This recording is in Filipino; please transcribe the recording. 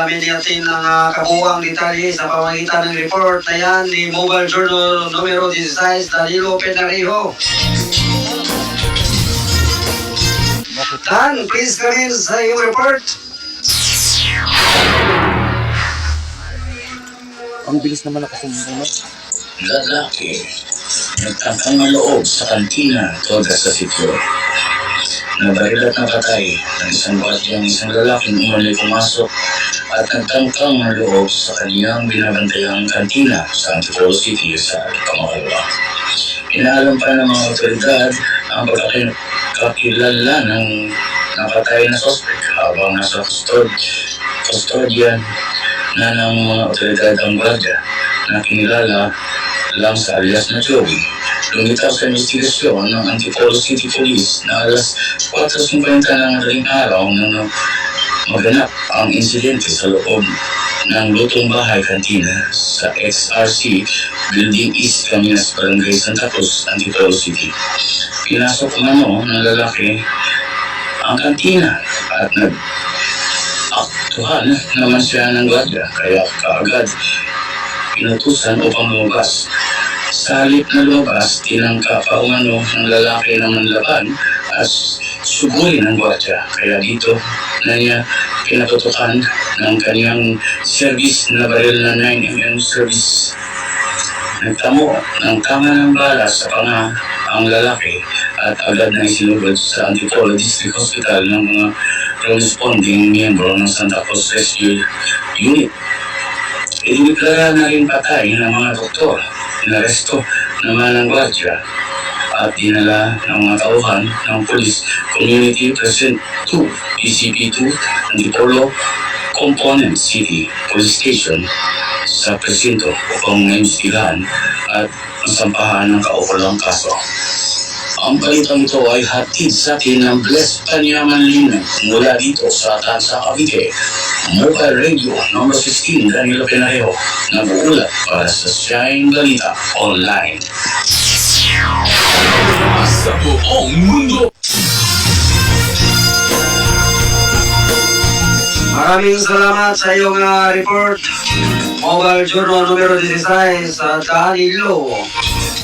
alamin natin ang uh, kabuuang detalye sa pamagitan ng report na yan ni Mobile Journal numero 16, Danilo Penarejo. Dan, please come in sa iyong report. Ang bilis naman ako sumusunod. lalaki nagtangkang ng loob sa kantina toda sa sityo. Nabaril at napatay ng isang batyang isang lalaking umano'y pumasok at nagtangkang ng loob sa kaniyang binabantayang kantina sa Antipolo City sa Kamakalawa. Inaalam pa ng mga otoridad ang pagkakilala ng napatay na sospek habang nasa kustod, kustodyan na ng mga otoridad ang gwardiya na kinilala lang sa alias na Joey. Lumitaw sa investigasyon ng Antipolo City Police na alas 4.50 ng madaling araw nang maganap ang insidente sa loob ng lutong bahay kantina sa XRC Building East Caminas Barangay Santa Cruz, Antipolo City. Pinasok umano ng lalaki ang kantina at nag aktuhan naman siya ng gwardiya kaya kaagad inutusan upang lumabas. Sa halip na lumabas, tinangka pa umano ng lalaki ng manlaban at sugurin ng gwardiya. Kaya dito na niya pinatutukan ng kaniyang service na baril na 9mm service. Nagtamo ng tama ng bala sa panga ang lalaki at agad na isinugod sa Antipolo District Hospital ng mga corresponding miyembro ng Santa Cruz Rescue Unit. Idineklara na rin patay ng mga doktor. Inaresto ng gwardiya at dinala ng mga tauhan ng Police Community Precinct 2, PCP2, Antipolo Component City Police Station sa presinto upang maimbestigahan at masampahan ng kaukulang kaso. Ang balitang ito ay hatid sa atin ng Blessed Panyaman Linan mula dito sa Tansa Cavite. Mobile Radio number 16 Danilo Penarejo nag-uulat para sa Shine Balita Online. Sa buong mundo Maraming salamat sa iyong ah, report. Mobile Journal numero 16, uh, Danilo